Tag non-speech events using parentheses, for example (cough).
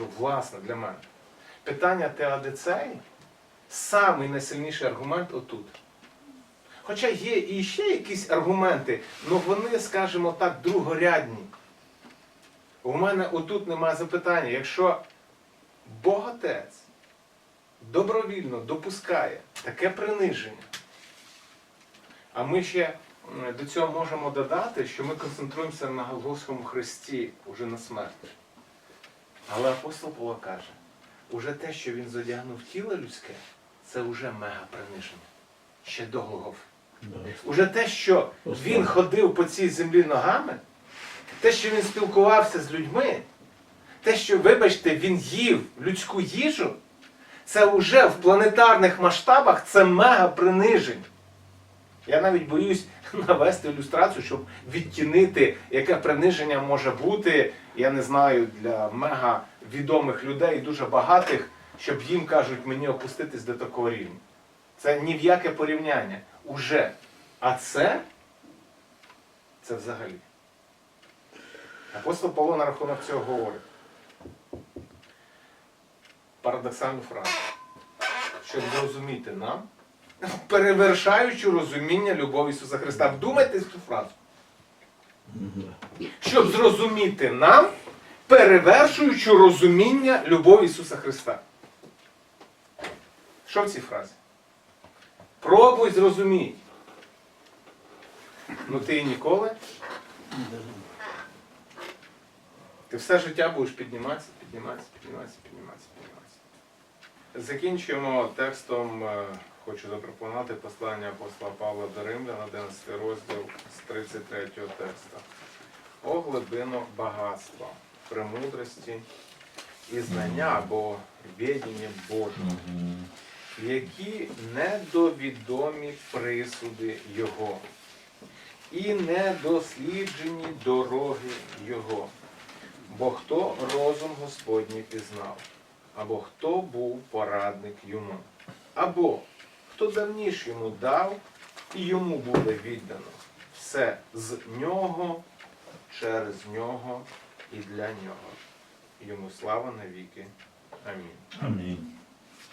кажу, власне, для мене. Питання теодицеї самий найсильніший аргумент отут. Хоча є і ще якісь аргументи, але вони, скажімо так, другорядні. У мене отут немає запитання. Якщо Бог Отець добровільно допускає таке приниження, а ми ще до цього можемо додати, що ми концентруємося на Голгофському Христі уже на смерті. Але апостол Павло каже, уже те, що він зодягнув тіло людське, це вже мега приниження. Ще до Голгофи. Уже те, що він ходив по цій землі ногами, те, що він спілкувався з людьми, те, що, вибачте, він їв людську їжу, це вже в планетарних масштабах це мега приниження. Я навіть боюсь (laughs) навести ілюстрацію, щоб відтінити, яке приниження може бути, я не знаю, для мега відомих людей, дуже багатих, щоб їм кажуть мені опуститись до такого рівня. Це ні в яке порівняння. Уже. А це, це взагалі. Апостол Павло на рахунок цього говорить. Парадоксальну фразу. Щоб зрозуміти нам, перевершаючи розуміння любові Ісуса Христа. Вдумайтесь цю фразу. Щоб зрозуміти нам, перевершуючи розуміння любові Ісуса Христа. Що в цій фразі? Пробуй зрозуміти. Ну ти і ніколи. Ти все життя будеш підніматися, підніматися, підніматися, підніматися, підніматися. Закінчуємо текстом, е, хочу запропонувати послання апостола Павла до Римлян, 11 розділ з 33 текста. О глибинах багатства, премудрості і знання або відіння Божого, які недовідомі присуди Його, і недосліджені дороги Його. Бо хто розум Господній пізнав, або хто був порадник йому, або хто давніш йому дав, і йому буде віддано. Все з нього, через нього і для нього. Йому слава навіки. Амінь. Амінь.